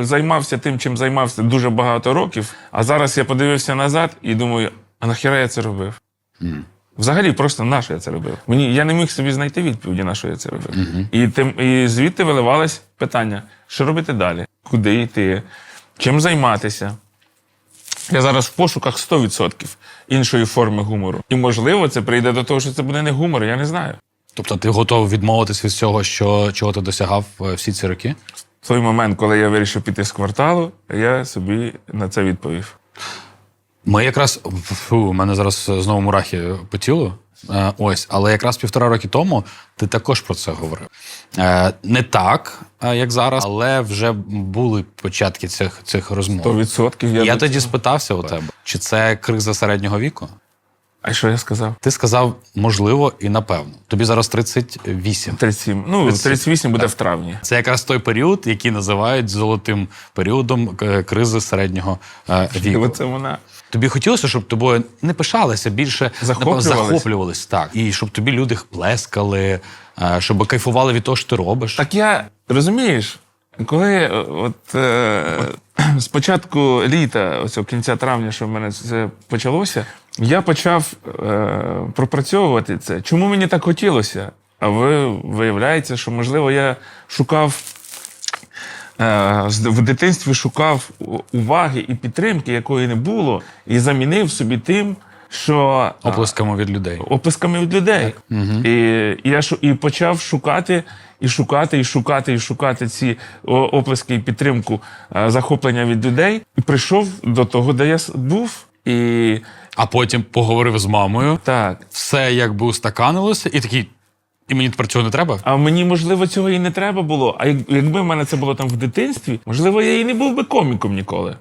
Займався тим, чим займався дуже багато років. А зараз я подивився назад і думаю, а нахіра я це робив? Взагалі, просто на що я це робив? Мені я не міг собі знайти відповіді, на що я це робив. І тим і звідти виливалось питання: що робити далі? Куди йти? Чим займатися? Я зараз в пошуках 100% іншої форми гумору. І можливо, це прийде до того, що це буде не гумор, я не знаю. Тобто ти готовий відмовитись від всього, що, чого ти досягав е, всі ці роки? В той момент, коли я вирішив піти з кварталу, я собі на це відповів. Ми якраз фу, у мене зараз знову мурахи по тілу. Е, ось, але якраз півтора роки тому ти також про це говорив. Е, не так, е, як зараз, але вже були початки цих, цих розмов. 100% я, Я тоді спитався у тебе, чи це криза середнього віку? А що я сказав? Ти сказав, можливо, і напевно. Тобі зараз 38. 37. Ну, 37, 38 буде в травні. Це якраз той період, який називають золотим періодом е, кризи середнього е, віку. оце вона. Тобі хотілося, щоб тобою не пишалися, більше напевно, Захоплювались? захоплювались, так. І щоб тобі люди плескали, е, щоб кайфували від того, що ти робиш. Так я розумієш, коли е, от е, з початку літа, ось кінця травня, що в мене це почалося, я почав е, пропрацьовувати це. Чому мені так хотілося? А ви виявляється, що можливо я шукав. е, В дитинстві шукав уваги і підтримки, якої не було, і замінив собі тим, що Оплесками від людей. описками від людей. І, і я шу- і почав шукати, і шукати, і шукати, і шукати ці оплески і підтримку захоплення від людей. І прийшов до того, де я був. І А потім поговорив з мамою, так. все якби устаканилося, і такий. І мені тепер цього не треба. А мені, можливо, цього і не треба було. А якби в мене це було там в дитинстві, можливо, я і не був би коміком ніколи.